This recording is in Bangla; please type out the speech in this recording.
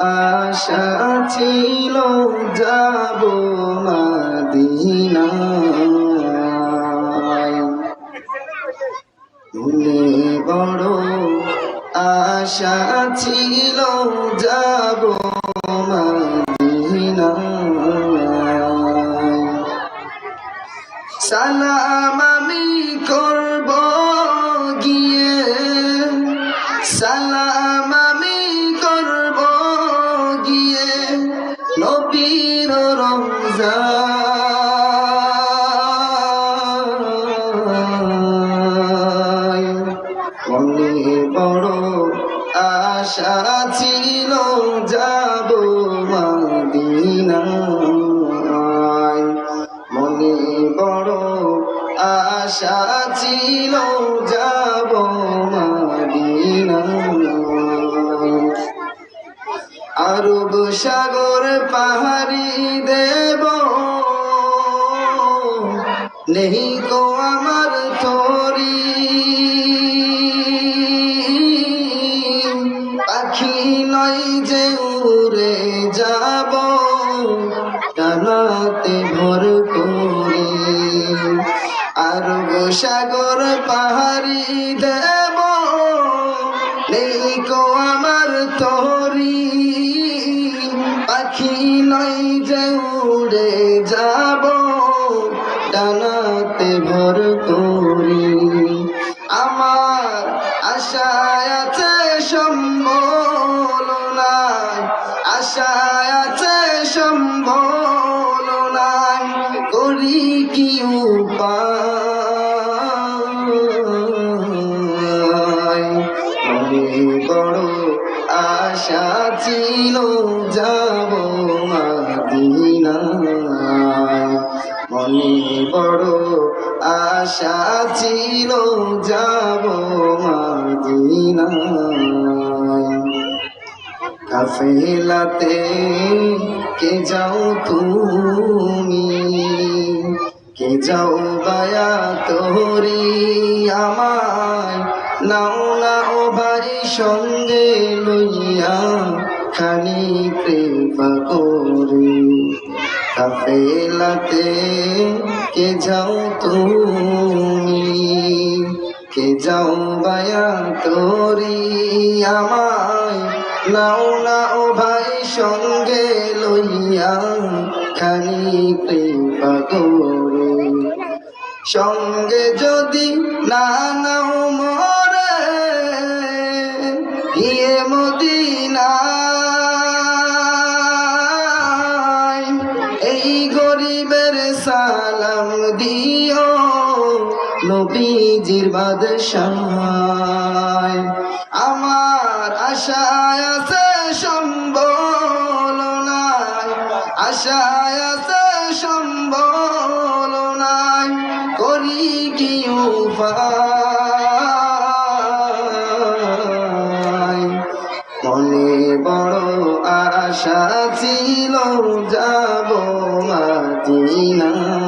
আশা ছিল যাব মাদিনায়। মনে বড় আশা ছিল যাব মদিনায়। সালাম আমি করব মনে বড় আশা ছিল, যাব মদিনায়। মনে বড় আশা ছিল, যাব আরব সাগর পাহাড়ি দেব নেই গো আমার তরি। পাখি নয় যে উড়ে যাব, ডানাতে ভর করে। আরব সাগর পাহাড়ি দেব, নেই গো আমার তরি। পাখি নয় যে উড়ে যাব আশায় আছে সম্বল নাই আশায় আছে সম্বল নাই করি কি উপায়? বড় আশা ছিল, যাব মাদিনায়। মনে বড় আশা ছিল যাব কাফেলাতে কে যাও তুমি? কে যাও বায়া তোরি আমায়? নাও না ও ভাই সঙ্গে লইয়া খানি কৃপা করি। কাফেলাতে কে যাও তুমি? কে যাও বায়া তোরি আমায়? নাও নাও ভাই, সঙ্গে লইয়া খানি কৃপা তোরে সঙ্গে যদি না নাও মরে নবীজির বাদশায়। আমার আশায় আছে সম্বল নাই আশায় আছে সম্বল নাই করি কি মনে বড় আশা ছিল, যাব মাদিনায় মনে